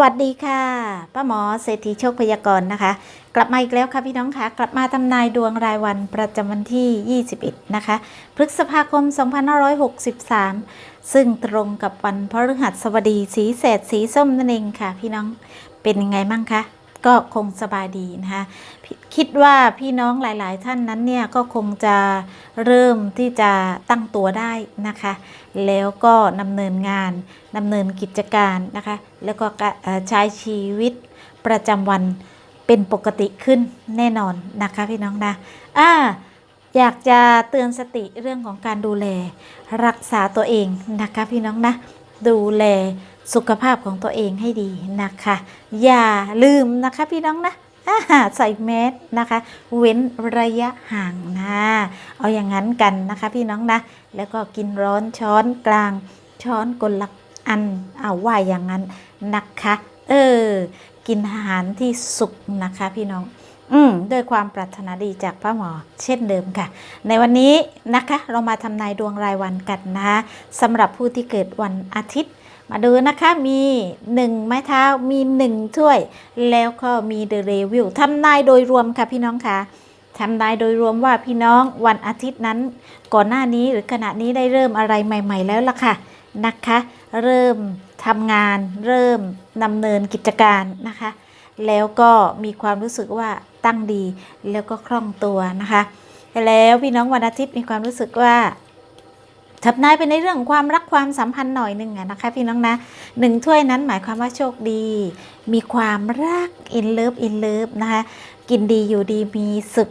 วัสดีค่ะ ป้าหมอเศรษฐีโชคพยากรณ์นะคะ กลับมาอีกแล้วค่ะพี่น้องคะกลับมาทำนายดวงรายวันประจำวันที่ 21 นะคะ พฤษภาคม 2563 ซึ่งตรงกับวันพฤหัสบดีสีแสดสีส้มนั่นเองค่ะ พี่น้องเป็นยังไงบ้างคะ ก็คงสบายดีนะคะคิดว่าพี่น้องหลายๆ ท่านนั้นเนี่ยก็คงจะเริ่มที่จะตั้งตัวได้นะคะ แล้วก็ดำเนินงานดำเนินกิจการนะคะ แล้วก็ใช้ชีวิตประจำวันเป็นปกติขึ้นแน่นอนนะคะพี่น้องนะอ่าอยากจะเตือนสติเรื่องของการดูแล รักษาตัวเองนะคะพี่น้องนะ ดูแล สุขภาพของตัวเองให้ดีนะคะ อย่าลืมนะคะพี่น้องนะใส่แมสนะคะ เว้นระยะห่างนะ เอาอย่างนั้นกันนะคะพี่น้องนะ แล้วก็กินร้อนช้อนกลางช้อนกลลักอันเอาว่าอย่างนั้นนะคะ เออ กินอาหารที่สุกนะคะพี่น้อง อืมด้วยความปรารถนาดีจากพระหมอ เช่นเดิมค่ะ ในวันนี้นะคะ เรามาทำนายดวงรายวันกันนะสำหรับผู้ที่เกิดวันอาทิตย์ มาดูนะคะมี 1 ไม้เท้ามี 1 ถ้วย แล้วก็มีเดอะเรวิวทำนายโดยรวมค่ะพี่น้องค่ะทำนายโดยรวมว่าพี่น้องวันอาทิตย์นั้น ก่อนหน้านี้หรือขณะนี้ได้เริ่มอะไรใหม่ ๆ แล้วล่ะค่ะนะคะ เริ่มทำงาน เริ่มดำเนินกิจการนะคะ แล้วก็มีความรู้สึกว่าตั้งดี แล้วก็คล่องตัวนะคะ แล้วพี่น้องวันอาทิตย์มีความรู้สึกว่า ทับนายไปในเรื่องความรักความสัมพันธ์หน่อยหนึ่งอะนะคะพี่น้องนะหนึ่งถ้วยนั้นหมายความว่าโชคดี มีความรักอินเลิฟอินเลิฟนะคะกินดีอยู่ดีมีสุข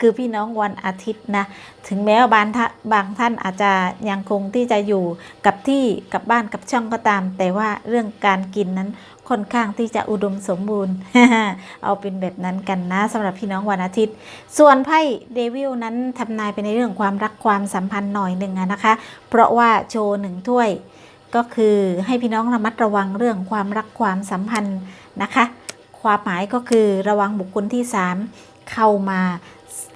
คือพี่น้องวันอาทิตย์นะถึงแม้ว่าบางท่าบางท่านอาจจะยังคงที่จะอยู่กับที่กับบ้านกับช่องก็ตาม แต่ว่าเรื่องการกินนั้น ค่อนข้างที่จะอุดมสมบูรณ์ เอาเป็นแบบนั้นกันนะสำหรับพี่น้องวันอาทิตย์ ส่วนไพ่เดวิลนั้นทำนายไปในเรื่องความรักความสัมพันธ์หน่อยหนึ่งอะนะคะ เพราะว่าโชว์หนึ่งถ้วย ก็คือให้พี่น้องระมัดระวังเรื่องความรักความสัมพันธ์นะคะ ความหมายก็คือระวังบุคคลที่ 3 เข้ามา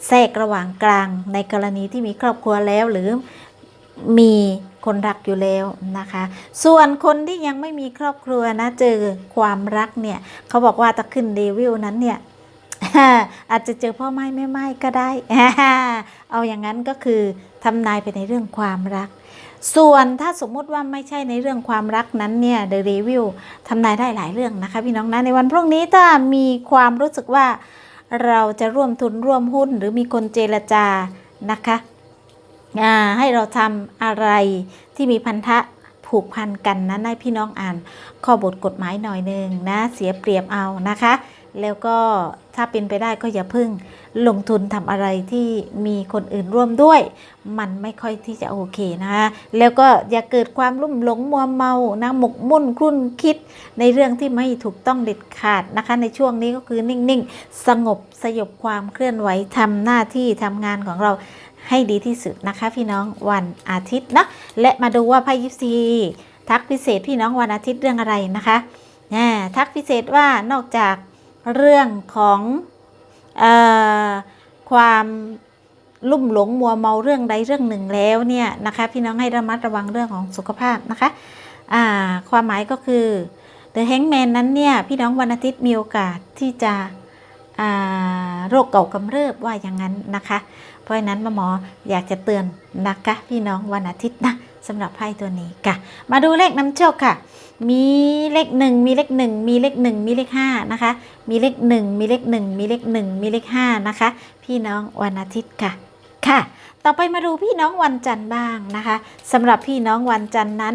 แทรกระหว่างกลางในกรณีที่มีครอบครัวแล้วหรือมี คนรักอยู่แล้วนะคะ ส่วนคนที่ยังไม่มีครอบครัวนะเจอความรักเนี่ยเขาบอกว่าถ้าขึ้นเดวิลนั้นเนี่ยอาจจะเจอพ่อไม้แม่ไม้ก็ได้ เอาอย่างนั้นก็คือทำนายไปในเรื่องความรัก ส่วนถ้าสมมุติว่าไม่ใช่ในเรื่องความรักนั้นเนี่ยเดรีวิวทำนายได้หลายเรื่องนะคะพี่น้องนะในวันพรุ่งนี้ถ้ามีความรู้สึกว่าเราจะร่วมทุนร่วมหุ้นหรือมีคนเจรจานะคะ ให้เราทำอะไรที่มีพันธะผูกพันกันนะให้พี่น้องอ่านข้อบทกฎหมายหน่อยหนึ่งนะเสียเปรียบเอานะคะ แล้วก็ถ้าเป็นไปได้ก็อย่าพึ่งลงทุนทำอะไรที่มีคนอื่นร่วมด้วย มันไม่ค่อยที่จะโอเคนะคะแล้วก็อย่าเกิดความลุ่มหลงมัวเมานะหมกมุ่นคลุ่นคิดในเรื่องที่ไม่ถูกต้องเด็ดขาดนะคะ ในช่วงนี้ก็คือนิ่งๆ สงบสยบความเคลื่อนไหวทำหน้าที่ทำงานของเรา ให้ดีที่สุดนะคะพี่น้องวันอาทิตย์นะและมาดูว่าไพ่ยิปซีทักพิเศษพี่น้องวันอาทิตย์เรื่องอะไรนะคะอ่าทักพิเศษว่านอกจากเรื่องของออความลุ่มหลงมัวเมาเรื่องใดเรื่องหนึ่งแล้วเนี่ยนะคะพี่น้องให้ระมัดระวังเรื่องของสุขภาพนะคะอ่าความหมายก็คือ The Hangman นั้นเนี่ยพี่น้องวันอาทิตย์มีโอกาสที่จะโรคเก่ากำเริบว่าอย่างนั้นนะคะ เพราะฉะนั้นมหมออยากจะเตือนนะคะพี่น้องวันอาทิตย์นะสำหรับไพ่ตัวนี้ค่ะ มาดูเลขน้ำโชคค่ะ มีเลขหนึ่งมีเลขหนึ่งมีเลขหนึ่งมีเลขห้านะคะ มีเลขหนึ่งมีเลขหนึ่งมีเลขหนึ่งมีเลขห้านะคะ พี่น้องวันอาทิตย์ค่ะค่ะ ต่อไปมาดูพี่น้องวันจันทร์บ้างนะคะสำหรับพี่น้องวันจันทร์นั้น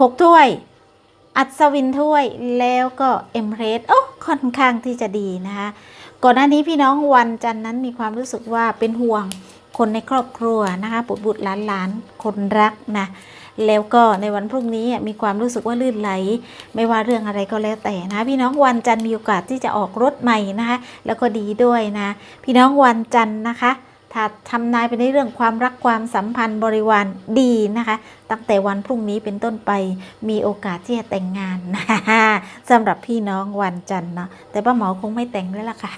หกถ้วย อัศวินถ้วยแล้วก็เอ็มเรสโอ้ค่อนข้างที่จะดีนะคะ ก่อนหน้านี้พี่น้องวันจันทร์นั้นมีความรู้สึกว่าเป็นห่วงคนในครอบครัวนะคะบุตรบุตรหลานหลานคนรักนะแล้วก็ในวันพรุ่งนี้มีความรู้สึกว่าลื่นไหล ไม่ว่าเรื่องอะไรก็แล้วแต่นะ พี่น้องวันจันทร์มีโอกาสที่จะออกรถใหม่นะคะแล้วก็ดีด้วยนะ พี่น้องวันจันทร์นะคะ ถ้าทำนายไปในเรื่องความรักความสัมพันธ์บริวารดีนะคะ ตั้งแต่วันพรุ่งนี้เป็นต้นไปมีโอกาสที่จะแต่งงานนะสำหรับพี่น้องวันจันทร์เนาะแต่ป้าหมอคงไม่แต่งแล้วล่ะค่ะ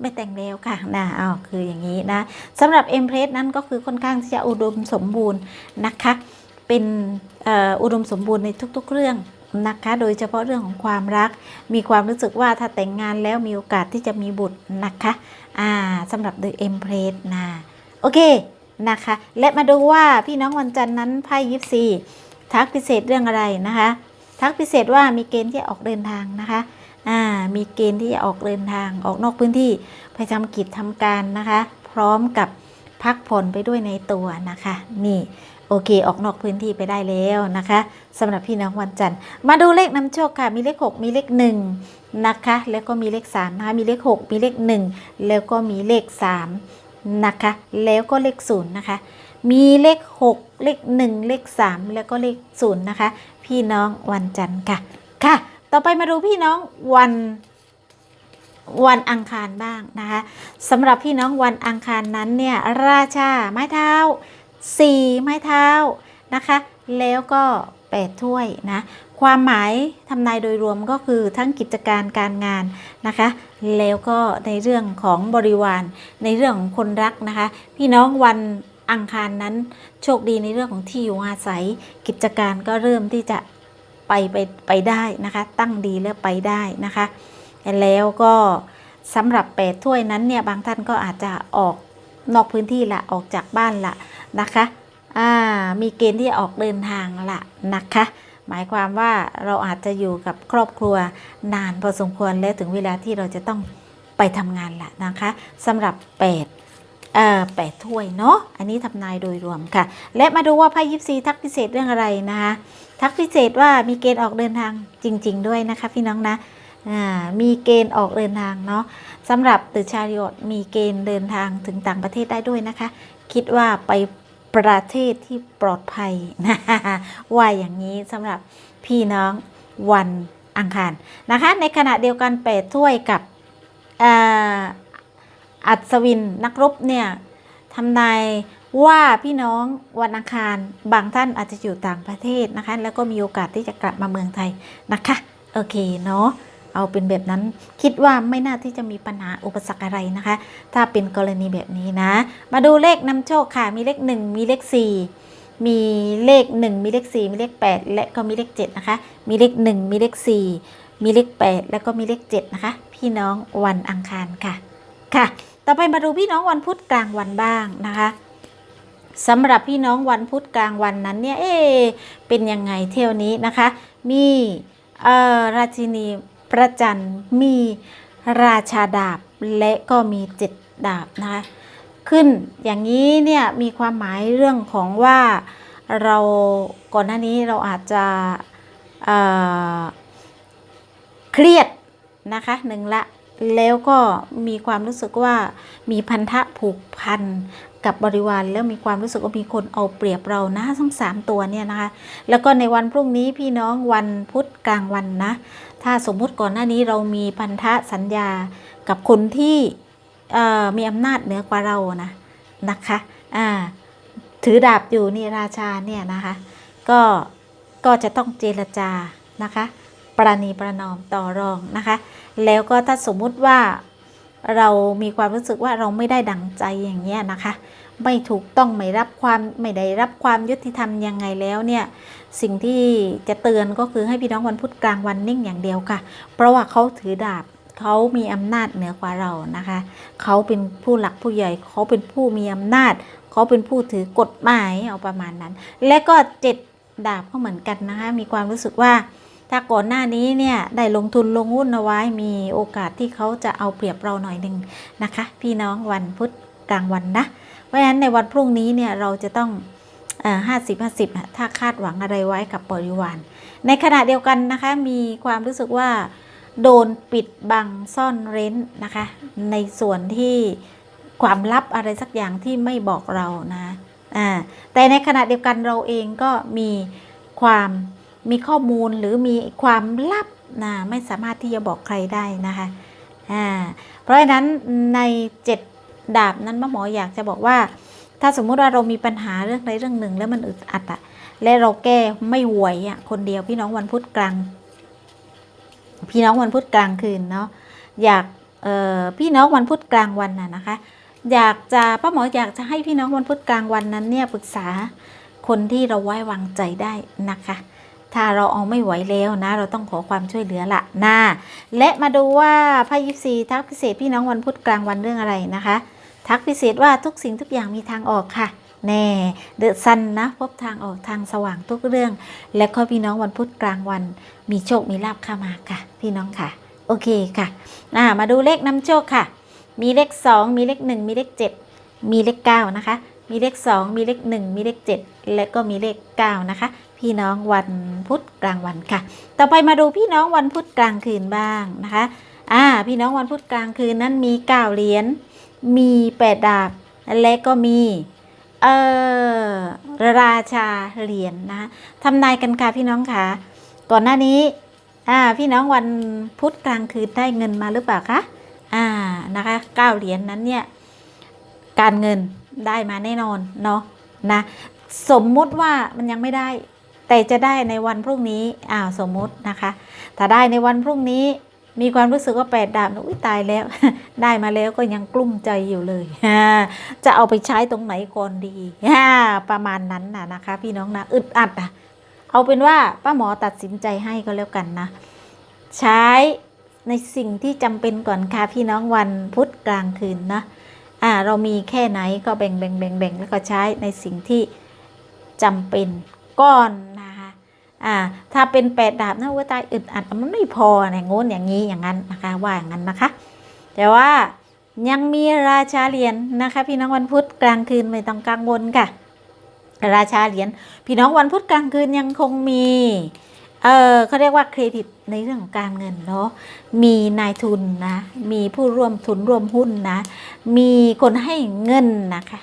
ไม่แต่งแล้วค่ะนะอ้าวคืออย่างนี้นะสำหรับเอ็มเพรสนั้นก็คือค่อนข้างที่จะอุดมสมบูรณ์นะคะ เป็นอออุดมสมบูรณ์ในทุก ๆ เรื่องนะคะโดยเฉพาะเรื่องของความรัก มีความรู้สึกว่าถ้าแต่งงานแล้วมีโอกาสที่จะมีบุตรนะคะ อ่าสำหรับ The Empress นะโอเคนะคะ และมาดูว่าพี่น้องวันจันทร์นั้นไพ่ยิปซีทักพิเศษเรื่องอะไรนะคะ ทักพิเศษว่ามีเกณฑ์ที่จะออกเดินทางนะคะอ่ามีเกณฑ์ที่จะออกเดินทางออกนอกพื้นที่ไปทำกิจทำการนะคะ พร้อมกับ พักผ่อนไปด้วยในตัวนะคะ นี่โอเค ออกนอกพื้นที่ไปได้แล้วนะคะสำหรับพี่น้องวันจันทร์ มาดูเลขนำโชคค่ะ มีเลข 6 มีเลข 1 นะคะ แล้วก็มีเลข3นะคะมีเลข 6 มีเลข 1 แล้วก็มีเลข 3 นะคะ แล้วก็เลข 0 นะคะ มีเลข 6 เลข 1 เลข 3 แล้วก็เลข 0 นะคะ พี่น้องวันจันทร์ค่ะ ค่ะ ต่อไปมาดูพี่น้องวัน วันอังคารบ้างนะคะสำหรับพี่น้องวันอังคารนั้นเนี่ยราชาไม้เท้าสี่ไม้เท้านะคะ แล้วก็แปดถ้วยนะความหมายทำนายโดยรวมก็คือทั้งกิจการการงานนะคะ แล้วก็ในเรื่องของบริวาร ในเรื่องของคนรักนะคะ พี่น้องวันอังคารนั้นโชคดีในเรื่องของที่อยู่อาศัย กิจการก็เริ่มที่จะไปไปไปได้นะคะ ตั้งดีแล้วไปได้นะคะ แล้วก็สำหรับแปดถ้วยนั้นเนี่ยบางท่านก็อาจจะออกนอกพื้นที่ละออกจากบ้านละนะคะอ่ามีเกณฑ์ที่ออกเดินทางละนะคะ หมายความว่าเราอาจจะอยู่กับครอบครัวนานพอสมควรแล้วถึงเวลาที่เราจะต้องไปทำงานละนะคะสำหรับ8เอ่อแปดถ้วยเนาะอันนี้ทำนายโดยรวมค่ะ และมาดูว่าไพ่ยิปซีทักพิเศษเรื่องอะไรนะคะทักพิเศษว่ามีเกณฑ์ออกเดินทางจริง ๆ ด้วยนะคะพี่น้องนะ มีเกณฑ์ออกเดินทางเนาะสำหรับตือชาริอตมีเกณฑ์เดินทางถึงต่างประเทศได้ด้วยนะคะ คิดว่าไปประเทศที่ปลอดภัยนะว่าอย่างนี้สำหรับพี่น้องวันอังคารนะคะ ในขณะเดียวกันแปดถ้วยกับออัศวินนักรบเนี่ยทำนายว่าพี่น้องวันอังคารบางท่านอาจจะอยู่ต่างประเทศนะคะ แล้วก็มีโอกาสที่จะกลับมาเมืองไทยนะคะ โอเคเนาะ เอาเป็นแบบนั้นคิดว่าไม่น่าที่จะมีปัญหาอุปสรรคอะไรนะคะ ถ้าเป็นกรณีแบบนี้นะ มาดูเลขนำโชคค่ะ มีเลข 1 มีเลข 4 มีเลข 1 มีเลข 4 มีเลข 8 และก็มีเลข 7 นะคะ มีเลข 1 มีเลข 4 มีเลข 8 แล้วก็มีเลข 7 นะคะ พี่น้องวันอังคารค่ะค่ะ ต่อไปมาดูพี่น้องวันพุธกลางวันบ้างนะคะสำหรับพี่น้องวันพุธกลางวันนั้นเนี่ยเอ๊เป็นยังไงเที่ยวนี้นะคะ มีเอ่อราชินี ประจันทร์มีราชาดาบและก็มีเจ็ดดาบนะคะขึ้นอย่างนี้เนี่ยมีความหมายเรื่องของว่าเราก่อนหน้านี้เราอาจจะเเครียดนะคะหนึ่งละแล้วก็มีความรู้สึกว่ามีพันธะผูกพันกับบริวารแล้วมีความรู้สึกว่ามีคนเอาเปรียบเรานะทั้งสามตัวเนี่ยนะคะ แล้วก็ในวันพรุ่งนี้พี่น้องวันพุธกลางวันนะ ถ้าสมมุติก่อนหน้านี้เรามีพันธะสัญญากับคนที่มีอำนาจเหนือกว่าเรานะนะคะถือดาบอยู่นี่ราชาเนี่ยนะคะก็ก็จะต้องเจรจานะคะ ประนีประนอมต่อรองนะคะ แล้วก็ถ้าสมมุติว่าเรามีความรู้สึกว่าเราไม่ได้ดังใจอย่างเงี้ยนะคะ ไม่ถูกต้องไม่รับความไม่ได้รับความยุติธรรมยังไงแล้วเนี่ยสิ่งที่จะเตือนก็คือให้พี่น้องวันพุธกลางวันนิ่งอย่างเดียวค่ะ เพราะว่าเขาถือดาบเขามีอำนาจเหนือกว่าเรานะคะ เขาเป็นผู้หลักผู้ใหญ่เขาเป็นผู้มีอำนาจ เขาเป็นผู้ถือกฎหมายเอาประมาณนั้น และก็เจ็ดดาบก็เหมือนกันนะคะ มีความรู้สึกว่าถ้าก่อนหน้านี้เนี่ยได้ลงทุนลงหุ้นเอาไว้มีโอกาสที่เขาจะเอาเปรียบเราหน่อยหนึ่งนะคะ พี่น้องวันพุธกลางวันนะ เพราะฉะนั้นในวันพรุ่งนี้เนี่ยเราจะต้องห้าสิบห้าสิบถ้าคาดหวังอะไรไว้กับบริวารในขณะเดียวกันนะคะมีความรู้สึกว่า โดนปิดบังซ่อนเร้นนะคะ ในส่วนที่ความลับอะไรสักอย่างที่ไม่บอกเรานะอ่าแต่ในขณะเดียวกันเราเองก็มีความมีข้อมูลหรือมีความลับนะไม่สามารถที่จะบอกใครได้นะคะอ่าเพราะฉะนั้นในเจ็ ดาบนั้นมะหมออยากจะบอกว่า ถ้าสมมุติว่าเรามีปัญหาเรื่องใดเรื่องหนึ่งแล้วมันอึดอัดอะและเราแก้ไม่ไหวอะคนเดียวพี่น้องวันพุธกลาง พี่น้องวันพุธกลางคืนเนาะอยากเอ่อพี่น้องวันพุธกลางวันน่ะนะคะ อยากจะป้าหมออยากจะให้พี่น้องวันพุธกลางวันนั้นเนี่ยปรึกษาคนที่เราไว้วางใจได้นะคะ ถ้าเราเอาไม่ไหวแล้วนะ เราต้องขอความช่วยเหลือละนะและมาดูว่าไพ่ยิปซีทักพิเศษพี่น้องวันพุธกลางวันเรื่องอะไรนะคะ ทักพิเศษว่าทุกสิ่งทุกอย่างมีทางออกค่ะแน่เดอะซันนะพบทางออกทางสว่างทุกเรื่อง และก็พี่น้องวันพุธกลางวัน มีโชคมีลาบเข้ามาค่ะ พี่น้องค่ะ โอเคค่ะอ่ามาดูเลขนำโชคค่ะ มีเลข 2 มีเลข 1 มีเลข 7 มีเลข9นะคะ มีเลข 2 มีเลข 1 มีเลข 7 และก็มีเลข 9 นะคะ พี่น้องวันพุธกลางวันค่ะ ต่อไปมาดูพี่น้องวันพุธกลางคืนบ้างนะคะอ่าพี่น้องวันพุธกลางคืนนั้นมี9เหรียญมี8ดาบและก็มีเออราชาเหรียญนะคะทำนายกันค่ะพี่น้องค่ะ ก่อนหน้านี้อ่าพี่น้องวันพุธกลางคืนได้เงินมาหรือเปล่าคะอ่านะคะเก้าเหรียญนั้นเนี่ยการเงิน ได้มาแน่นอนเนาะนะสมมุติว่ามันยังไม่ได้ แต่จะได้ในวันพรุ่งนี้อ้าวสมมุตินะคะ ถ้าได้ในวันพรุ่งนี้มีความรู้สึกว่าแปดดาบนะอุ้ยตายแล้ว ได้มาแล้วก็ยังกลุ้มใจอยู่เลย จะเอาไปใช้ตรงไหนก่อนดีประมาณนั้นน่ะนะคะ พี่น้องนะอึดอัดอะเอาเป็นว่าป้าหมอตัดสินใจให้ก็แล้วกันนะ ใช้ในสิ่งที่จำเป็นก่อนค่ะพี่น้องวันพุธกลางคืนนะ อ่าเรามีแค่ไหนก็แบ่งแบ่งแบ่งแบ่งแล้วก็ใช้ในสิ่งที่จำเป็นก่อนนะคะอ่าถ้าเป็นแปดดาบนะว่าตายอึดอัดมันไม่พอเนี่ยงนอย่างนี้อย่างนั้นนะคะว่าอย่างนั้นนะคะ แต่ว่ายังมีราชาเหรียญนะคะ พี่น้องวันพุธกลางคืนไม่ต้องกังวลค่ะ ราชาเหรียญพี่น้องวันพุธกลางคืนยังคงมี เออเขาเรียกว่าเครดิตในเรื่องของการเงินเนาะมีนายทุนนะมีผู้ร่วมทุนร่วมหุ้นนะมีคนให้เงินนะคะ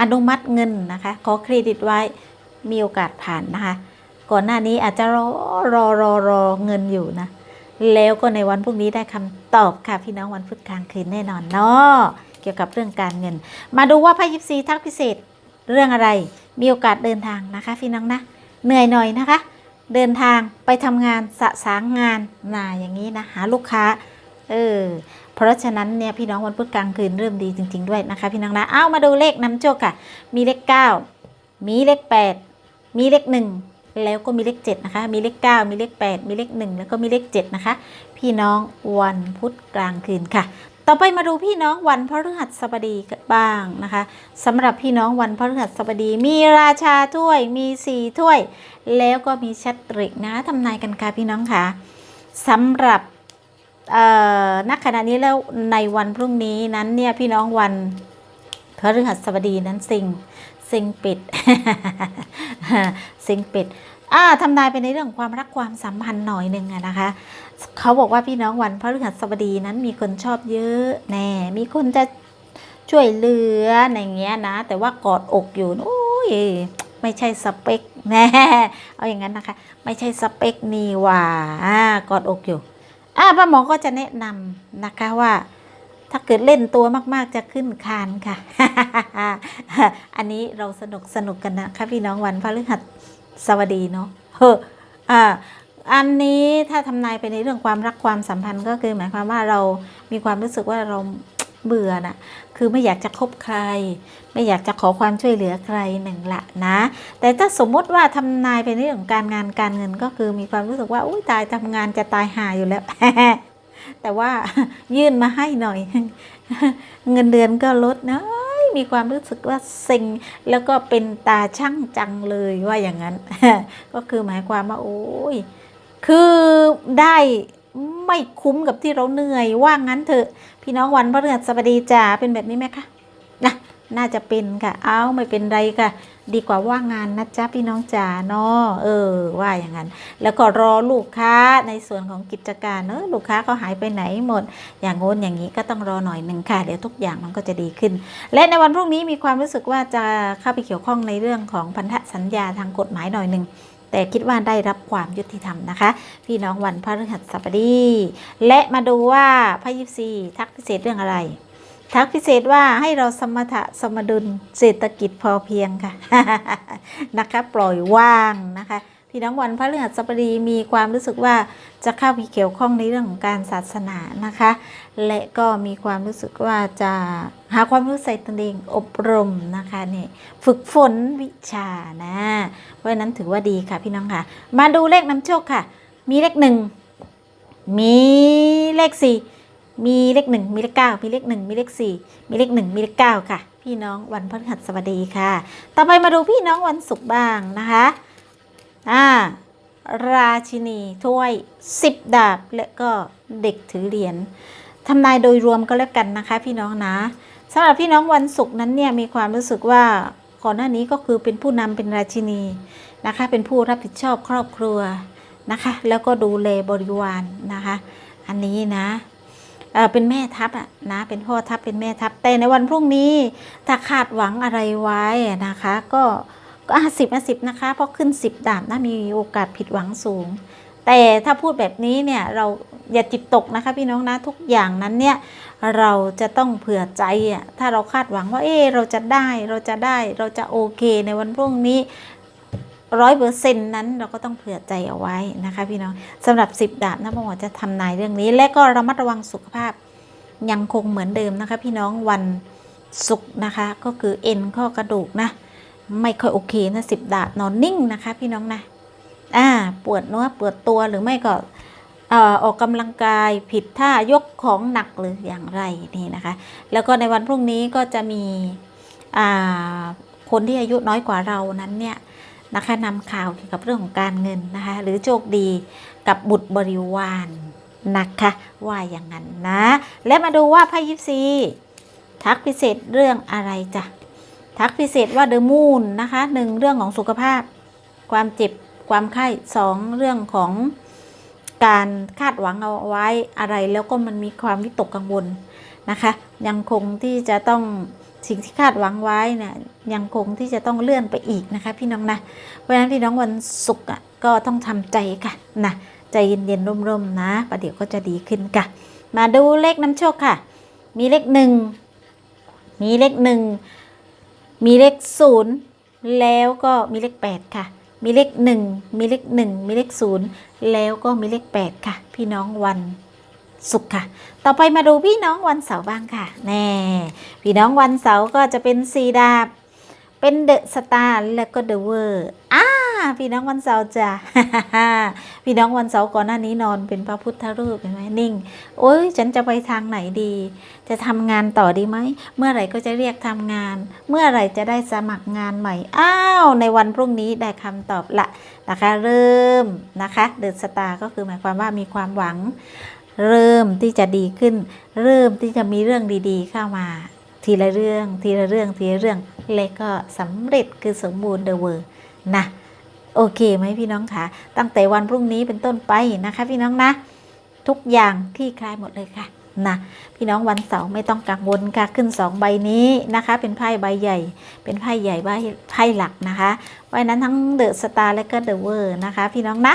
อนุมัติเงินนะคะขอเครดิตไว้มีโอกาสผ่านนะคะก่อนหน้านี้อาจจะรอรอรอรอเงินอยู่นะแล้วก็ในวันพรุ่งนี้ได้คำตอบค่ะพี่น้องวันพุธกลางคืนแน่นอนเนาะเกี่ยวกับเรื่องการเงิน มาดูว่าไพ่ยิปซีทักพิเศษเรื่องอะไรมีโอกาสเดินทางนะคะพี่น้องนะเหนื่อยหน่อยนะคะ เดินทางไปทำงานสะสางงานนาอย่างนี้นะหาลูกค้าเออเพราะฉะนั้นเนี่ยพี่น้องวันพุธกลางคืนเริ่มดีจริง ๆด้วยนะคะพี่น้องนะเอามาดูเลขนำโชคค่ะ มีเลข 9 มีเลข 8 มีเลข 1 แล้วก็มีเลข 7 นะคะ มีเลข 9 มีเลข 8 มีเลข 1 แล้วก็มีเลข 7 นะคะ พี่น้องวันพุธกลางคืนค่ะ ต่อไปมาดูพี่น้องวันพฤหัสบดีบ้างนะคะสำหรับพี่น้องวันพฤหัสบดีมีราชาถ้วยมีสี่ถ้วย แล้วก็มีชัตริกนะทำนายกันค่ะพี่น้องค่ะสำหรับเอ่อณขณะนี้แล้วในวันพรุ่งนี้นั้นเนี่ยพี่น้องวันพฤหัสบดีนั้นสิงสิงปิดสิงปิด อ่าทำนายไปในเรื่องความรักความสัมพันธ์หน่อยหนึ่งอะนะคะ เขาบอกว่าพี่น้องวันพฤหัสบดีนั้นมีคนชอบเยอะแน่มีคนจะช่วยเหลือในเงี้ยนะ แต่ว่ากอดอกอยู่โอ้ยไม่ใช่สเปคแน่เอาอย่างนั้นนะคะ ไม่ใช่สเปคนี่ว่าอ่ากอดอกอยู่อ่าป้าหมอก็จะแนะนำนะคะว่า ถ้าเกิดเล่นตัวมาก ๆ จะขึ้นคานค่ะ อันนี้เราสนุกสนุกกันนะคะพี่น้องวันพฤหัส บดีเนาะเฮ้ออ่าอันนี้ถ้าทำนายไปในเรื่องความรักความสัมพันธ์ก็คือหมายความว่าเรามีความรู้สึกว่าเราเบื่อนะคือไม่อยากจะคบใคร ไม่อยากจะขอความช่วยเหลือใครหนึ่งละนะ แต่ถ้าสมมติว่าทำนายไปในเรื่องการงานการเงินก็คือมีความรู้สึกว่าอุ้ยตายทำงานจะตายหาอยู่แล้ว แต่ว่ายื่นมาให้หน่อย เงินเดือนก็ลดนะ มีความรู้สึกว่าเซ็งแล้วก็เป็นตาช่างจังเลยว่าอย่างนั้น ก็คือหมายความว่าโอ้ยคือได้ไม่คุ้มกับที่เราเหนื่อยว่างั้นเถอะ พี่น้องวันพฤหัสดีจ้าเป็นแบบนี้ไหมคะ น่าจะเป็นค่ะ เอาไม่เป็นไรค่ะ ดีกว่าว่างงานนะจ๊ะพี่น้องจ๋าเนาะเออ ว่าอย่างนั้น แล้วก็รอลูกค้าในส่วนของกิจการเนอะลูกค้าเขาหายไปไหนหมด อย่างโน้นอย่างนี้ก็ต้องรอหน่อยหนึ่งค่ะ เดี๋ยวทุกอย่างมันก็จะดีขึ้น และในวันพรุ่งนี้มีความรู้สึกว่าจะเข้าไปเกี่ยวข้องในเรื่องของพันธสัญญาทางกฎหมายหน่อยหนึ่งแต่คิดว่าได้รับความยุติธรรมนะคะ พี่น้องวันพฤหัสบดี และมาดูว่าพระยิปซีทักพิเศษเรื่องอะไร ทักพิเศษว่าให้เราสมถะสมดุลเศรษฐกิจพอเพียงค่ะนะคะปล่อยว่างนะคะพี่น้องวันพระฤหัสบดีมีความรู้สึกว่าจะเข้าไปเกี่ยวข้องในเรื่องของการศาสนานะคะ และก็มีความรู้สึกว่าจะหาความรู้ใส่ตนเองอบรมนะคะนี่ฝึกฝนวิชานะเพราะนั้นถือว่าดีค่ะพี่น้องค่ะ มาดูเลขนำโชคค่ะ มีเลขหนึ่งมีเลขสี่ มีเลขหนึ่งมีเลขเก้ามีเลขหนึ่งมีเลขสี่มีเลขหนึ่งมีเลขเก้าค่ะ พี่น้องวันพฤหัสบดีค่ะ ต่อไปมาดูพี่น้องวันศุกร์บ้างนะคะอ่าราชินีถ้วย10ดาบ และก็เด็กถือเหรียญทำนายโดยรวมก็แล้วกันนะคะ พี่น้องนะสำหรับพี่น้องวันศุกร์นั้นเนี่ยมีความรู้สึกว่าก่อนหน้านี้ก็คือเป็นผู้นำเป็นราชินีนะคะ เป็นผู้รับผิดชอบครอบครัวนะคะ แล้วก็ดูแลบริวารนะคะ อันนี้นะ เออเป็นแม่ทัพอะนะเป็นพ่อทัพเป็นแม่ทัพแต่ในวันพรุ่งนี้ถ้าคาดหวังอะไรไว้นะคะ ก็ก็ห้าสิบห้าสิบนะคะเพราะขึ้นสิบดาบนะมีโอกาสผิดหวังสูง แต่ถ้าพูดแบบนี้เนี่ยเราอย่าจิตตกนะคะพี่น้องนะทุกอย่างนั้นเนี่ยเราจะต้องเผื่อใจอะถ้าเราคาดหวังว่าเออเราจะได้เราจะได้เราจะโอเคในวันพรุ่งนี้ ร้อยเปอร์เซ็นต์นั้นเราก็ต้องเผื่อใจเอาไว้นะคะพี่น้องสำหรับสิบดาบนะพ่อหมอจะทำนายเรื่องนี้ และก็ระมัดระวังสุขภาพยังคงเหมือนเดิมนะคะ พี่น้องวันศุกร์นะคะ ก็คือเอ็นข้อกระดูกนะ ไม่ค่อยโอเคนะสิบดาบนอนนิ่งนะคะ พี่น้องนะอ่าปวดเนื้อปวดตัวหรือไม่ก็ออออกกำลังกายผิดท่ายกของหนักหรืออย่างไรนี่นะคะ แล้วก็ในวันพรุ่งนี้ก็จะมีคนที่อายุน้อยกว่าเรานั้นเนี่ย นะคะนำข่าวเกี่ยวกับเรื่องของการเงินนะคะ หรือโชคดีกับบุตรบริวารนะคะว่าอย่างนั้นนะ และมาดูว่าไพ่ยิปซีทักพิเศษเรื่องอะไรจ้ะทักพิเศษว่าเดอะมูนนะคะหนึ่งเรื่องของสุขภาพ ความเจ็บความไข้สองเรื่องของการคาดหวังเอาไว้อะไรแล้วก็มันมีความวิตกกังวลนะคะ ยังคงที่จะต้อง สิ่งที่คาดหวังไว้เนี่ยยังคงที่จะต้องเลื่อนไปอีกนะคะพี่น้องนะเพราะฉะนั้นพี่น้องวันศุกร์อะก็ต้องทำใจค่ะนะใจเย็นๆร่มๆนะประเดี๋ยวก็จะดีขึ้นค่ะ มาดูเลขน้ำโชคค่ะ มีเลขหนึ่งมีเลขหนึ่งมีเลขศูนย์แล้วก็มีเลขแปดค่ะมีเลขหนึ่งมีเลขหนึ่งมีเลขศูนย์แล้วก็มีเลขแปดค่ะ พี่น้องวัน ศุกร์ค่ะ ต่อไปมาดูพี่น้องวันเสาร์บ้างค่ะ แน่ พี่น้องวันเสาร์ก็จะเป็นสีดาบ เป็นเดอะสตาร์แล้วก็เดอะเวอร์อ่าพี่น้องวันเสาร์จ้ะพี่น้องวันเสาร์ก่อนหน้านี้นอนเป็นพระพุทธรูปเห็นไหมนิ่ง โอ้ยฉันจะไปทางไหนดี จะทำงานต่อดีไหม เมื่อไหร่ก็จะเรียกทำงาน เมื่อไหร่จะได้สมัครงานใหม่ อ้าว ในวันพรุ่งนี้ได้คำตอบละนะคะ เริ่มนะคะ เดอะสตาร์ก็คือหมายความว่ามีความหวัง เริ่มที่จะดีขึ้น เริ่มที่จะมีเรื่องดีๆ เข้ามา ทีละเรื่อง ทีละเรื่อง ทีละเรื่อง และก็สำเร็จคือสมบูรณ์เดอะเวอร์นะโอเคไหมพี่น้องคะตั้งแต่วันพรุ่งนี้เป็นต้นไปนะคะ พี่น้องนะ ทุกอย่างคลี่คลายหมดเลยค่ะนะพี่น้องวันเสาร์ไม่ต้องกังวลค่ะขึ้นสองใบนี้นะคะ เป็นไพ่ใบใหญ่ เป็นไพ่ใหญ่ใบไพ่หลักนะคะเพราะฉะนั้นทั้งเดอะสตาร์และก็เดอะเวอร์นะคะ พี่น้องนะ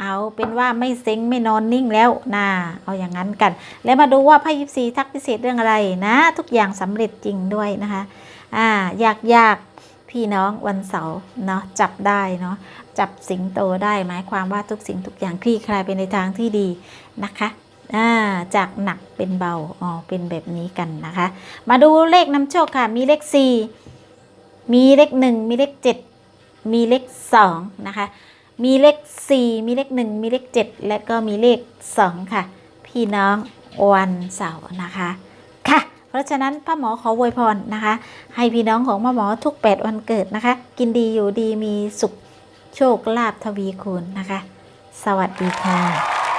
เอาเป็นว่าไม่เซ็งไม่นอนนิ่งแล้วนะเอาอย่างนั้นกัน แล้วมาดูว่าไพ่ยิปซีทักพิเศษเรื่องอะไรนะ ทุกอย่างสำเร็จจริงด้วยนะคะอ่ายากยากพี่น้องวันเสาร์เนาะจับได้เนาะจับสิงโตได้หมายความว่าทุกสิ่งทุกอย่างคลี่คลายไปในทางที่ดีนะคะอ่าจากหนักเป็นเบาอ๋อเป็นแบบนี้กันนะคะ มาดูเลขนำโชคค่ะ มีเลข 4 มีเลข 1 มีเลข 7 มีเลข2นะคะ มีเลข 4 มีเลข 1 มีเลข 7 และก็มีเลข 2 ค่ะ พี่น้องวันเสาร์นะคะค่ะ เพราะฉะนั้นป้าหมอขออวยพรนะคะ ให้พี่น้องของป้าหมอทุก 8 วันเกิดนะคะ กินดีอยู่ดีมีสุขโชคลาภทวีคูณนะคะ สวัสดีค่ะ